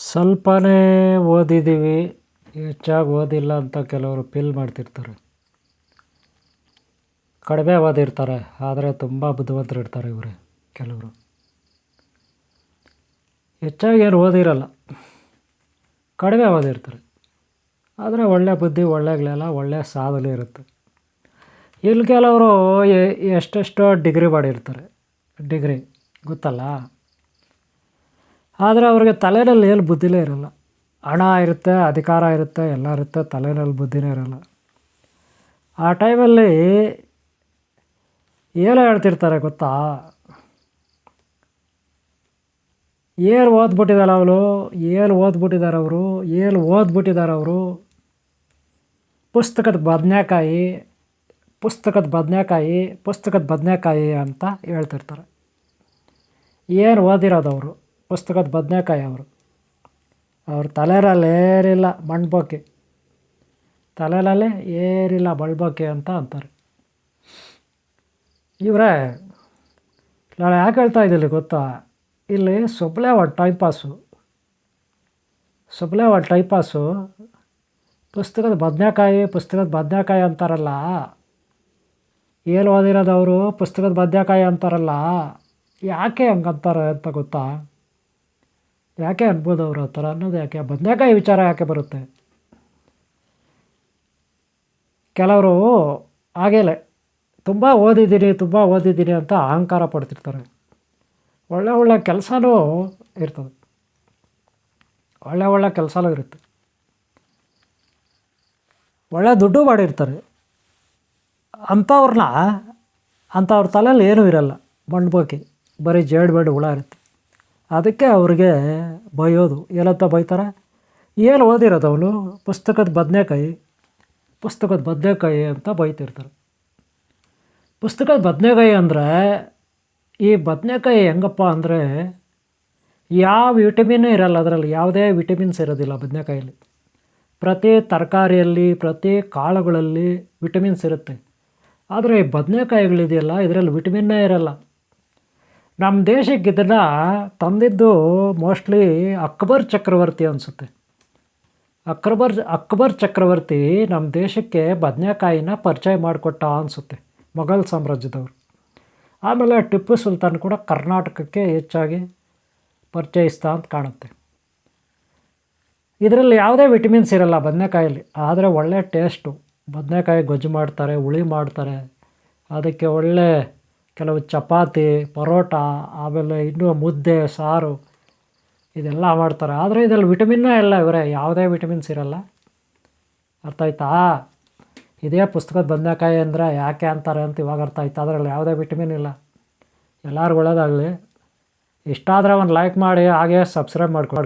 ಸ್ವಲ್ಪನೇ ಓದಿದ್ದೀವಿ, ಹೆಚ್ಚಾಗಿ ಓದಿಲ್ಲ ಅಂತ ಕೆಲವರು ಫೀಲ್ ಮಾಡ್ತಿರ್ತಾರೆ. ಕಡಿಮೆ ಓದಿರ್ತಾರೆ, ಆದರೆ ತುಂಬ ಬುದ್ಧಿವಂತರು ಇರ್ತಾರೆ ಇವರೇ ಕೆಲವರು. ಹೆಚ್ಚಾಗಿ ಏನು ಓದಿರಲ್ಲ, ಕಡಿಮೆ ಓದಿರ್ತಾರೆ. ಆದರೆ ಒಳ್ಳೆ ಬುದ್ಧಿ, ಒಳ್ಳೆ ಒಳ್ಳೆ ಸಾಧನೆ ಇರುತ್ತೆ. ಇಲ್ಲಿ ಕೆಲವರು ಎಷ್ಟೆಷ್ಟೋ ಡಿಗ್ರಿ ಮಾಡಿರ್ತಾರೆ. ಡಿಗ್ರಿ ಗೊತ್ತಲ್ಲ? ಆದರೆ ಅವ್ರಿಗೆ ತಲೆಯಲ್ಲಿ ಏನು ಬುದ್ಧಿಲೇ ಇರಲ್ಲ. ಹಣ ಇರುತ್ತೆ, ಅಧಿಕಾರ ಇರುತ್ತೆ, ಎಲ್ಲ ಇರುತ್ತೆ ತಲೆಯಲ್ಲಿ ಬುದ್ಧಿನೇ ಇರಲ್ಲ. ಆ ಟೈಮಲ್ಲಿ ಏನೋ ಹೇಳ್ತಿರ್ತಾರೆ ಗೊತ್ತಾ? ಏನು ಓದ್ಬಿಟ್ಟಿದ್ದಾರೆ ಅವಳು ಏನು ಓದ್ಬಿಟ್ಟಿದ್ದಾರೆ ಅವರು? ಏನು ಓದ್ಬಿಟ್ಟಿದ್ದಾರೆ ಅವರು? ಪುಸ್ತಕದ ಬದನೆಕಾಯಿ ಪುಸ್ತಕದ ಬದನೆಕಾಯಿ ಪುಸ್ತಕದ ಬದನೆಕಾಯಿ ಅಂತ ಹೇಳ್ತಿರ್ತಾರೆ. ಏನು ಓದಿರೋದವರು ಪುಸ್ತಕದ ಬದನೆಕಾಯಿ ಅವರು. ಅವ್ರ ತಲೆಯಲ್ಲಿ ಏರಿಲ್ಲ ಮಣ್ಬೋಕೆ ತಲೆಯಲ್ಲಿ ಏರಿಲ್ಲ ಬಳ್ಬೋಕೆ ಅಂತ ಅಂತಾರೆ. ಇವರೇ, ನಾನು ಯಾಕೆ ಹೇಳ್ತಾ ಇದ್ದಿಲ್ಲ ಗೊತ್ತಾ? ಇಲ್ಲಿ ಸೊಬ್ಳೆ ಒಂದು ಟೈಮ್ ಪಾಸು ಸೊಬ್ಳೆ ಒಂದು ಟೈಮ್ ಪಾಸು ಪುಸ್ತಕದ ಬದನೆಕಾಯಿ ಪುಸ್ತಕದ ಬದನೆಕಾಯಿ ಅಂತಾರಲ್ಲ. ಏನು ಓದಿರೋದವರು ಪುಸ್ತಕದ ಬದನೆಕಾಯಿ ಅಂತಾರಲ್ಲ. ಯಾಕೆ ಹಂಗಂತಾರೆ ಅಂತ ಗೊತ್ತಾ? ಯಾಕೆ ಅನ್ಬೋದು ಅವರು ಆ ಥರ ಅನ್ನೋದು ಯಾಕೆ? ಬದನೆಕಾಯಿ ವಿಚಾರ ಯಾಕೆ ಬರುತ್ತೆ? ಕೆಲವರು ಹಾಗೇಲೆ ತುಂಬ ಓದಿದ್ದೀನಿ ತುಂಬ ಓದಿದ್ದೀನಿ ಅಂತ ಅಹಂಕಾರ ಪಡ್ತಿರ್ತಾರೆ. ಒಳ್ಳೆ ಒಳ್ಳೆ ಕೆಲಸನೂ ಇರ್ತದೆ. ಒಳ್ಳೆ ಒಳ್ಳೆ ಕೆಲಸನೂ ಇರುತ್ತೆ. ಒಳ್ಳೆ ದುಡ್ಡು ಮಾಡಿರ್ತಾರೆ. ಅಂಥವ್ರನ್ನ, ಅಂಥವ್ರ ತಲೆಯಲ್ಲಿ ಏನೂ ಇರಲ್ಲ. ಮಣ್ಬೋಕೆ ಬರೀ ಜೇಡ್ಬೇಡು ಹುಳ ಇರುತ್ತೆ. ಅದಕ್ಕೆ ಅವ್ರಿಗೆ ಬೈಯೋದು. ಏನಂತ ಬೈತಾರೆ? ಏನು ಓದಿರೋದು ಅವನು? ಪುಸ್ತಕದ ಬದನೆಕಾಯಿ ಪುಸ್ತಕದ ಬದನೆಕಾಯಿ ಅಂತ ಬೈತಿರ್ತಾರೆ. ಪುಸ್ತಕದ ಬದನೆಕಾಯಿ ಅಂದರೆ, ಈ ಬದನೆಕಾಯಿ ಹೆಂಗಪ್ಪ ಅಂದರೆ, ಯಾವ ವಿಟಮಿನ್ ಇರಲ್ಲ, ಅದರಲ್ಲಿ ಯಾವುದೇ ವಿಟಮಿನ್ಸ್ ಇರೋದಿಲ್ಲ ಬದನೆಕಾಯಲ್ಲಿ. ಪ್ರತಿ ತರಕಾರಿಯಲ್ಲಿ, ಪ್ರತಿ ಕಾಳುಗಳಲ್ಲಿ ವಿಟಮಿನ್ಸ್ ಇರುತ್ತೆ. ಆದರೆ ಈ ಬದನೆಕಾಯಿಗಳಿದೆಯಲ್ಲ, ಇದರಲ್ಲಿ ವಿಟಮಿನ್ನೇ ಇರಲ್ಲ. ನಮ್ಮ ದೇಶಕ್ಕೆ ಇದನ್ನು ತಂದಿದ್ದು ಮೋಸ್ಟ್ಲಿ ಅಕ್ಬರ್ ಚಕ್ರವರ್ತಿ ಅನಿಸುತ್ತೆ. ಅಕ್ಬರ್ ಅಕ್ಬರ್ ಚಕ್ರವರ್ತಿ ನಮ್ಮ ದೇಶಕ್ಕೆ ಬದನೆಕಾಯಿನ ಪರಿಚಯ ಮಾಡಿಕೊಟ್ಟ ಅನಿಸುತ್ತೆ, ಮೊಘಲ್ ಸಾಮ್ರಾಜ್ಯದವರು. ಆಮೇಲೆ ಟಿಪ್ಪು ಸುಲ್ತಾನ್ ಕೂಡ ಕರ್ನಾಟಕಕ್ಕೆ ಹೆಚ್ಚಾಗಿ ಪರಿಚಯಿಸ್ತಾ ಅಂತ ಕಾಣುತ್ತೆ. ಇದರಲ್ಲಿ ಯಾವುದೇ ವಿಟಮಿನ್ಸ್ ಇರಲ್ಲ ಬದನೆಕಾಯಲ್ಲಿ, ಆದರೆ ಒಳ್ಳೆ ಟೇಸ್ಟು ಬದನೆಕಾಯಿ ಗೊಜ್ಜು ಮಾಡ್ತಾರೆ, ಹುಳಿ ಮಾಡ್ತಾರೆ, ಅದಕ್ಕೆ ಒಳ್ಳೆ ಕೆಲವು ಚಪಾತಿ, ಪರೋಟ, ಆಮೇಲೆ ಇನ್ನೂ ಮುದ್ದೆ, ಸಾರು, ಇದೆಲ್ಲ ಮಾಡ್ತಾರೆ. ಆದರೆ ಇದರಲ್ಲಿ ವಿಟಮಿನ್ನೇ ಇಲ್ಲ ಇವರೇ, ಯಾವುದೇ ವಿಟಮಿನ್ಸ್ ಇರಲ್ಲ. ಅರ್ಥ ಆಯ್ತಾ? ಇದೇ ಪುಸ್ತಕದ ಬಂದಕಾಯಿ ಅಂದರೆ ಯಾಕೆ ಅಂತಾರೆ ಅಂತ ಇವಾಗ ಅರ್ಥ ಆಯ್ತು? ಅದರಲ್ಲಿ ಯಾವುದೇ ವಿಟಮಿನ್ ಇಲ್ಲ. ಎಲ್ಲರಿಗೂ ಒಳ್ಳೆಯದಾಗಲಿ ಇಷ್ಟ ಆದರೆ ಒಂದು ಲೈಕ್ ಮಾಡಿ, ಹಾಗೆ ಸಬ್ಸ್ಕ್ರೈಬ್ ಮಾಡ್ಕೊಂಡು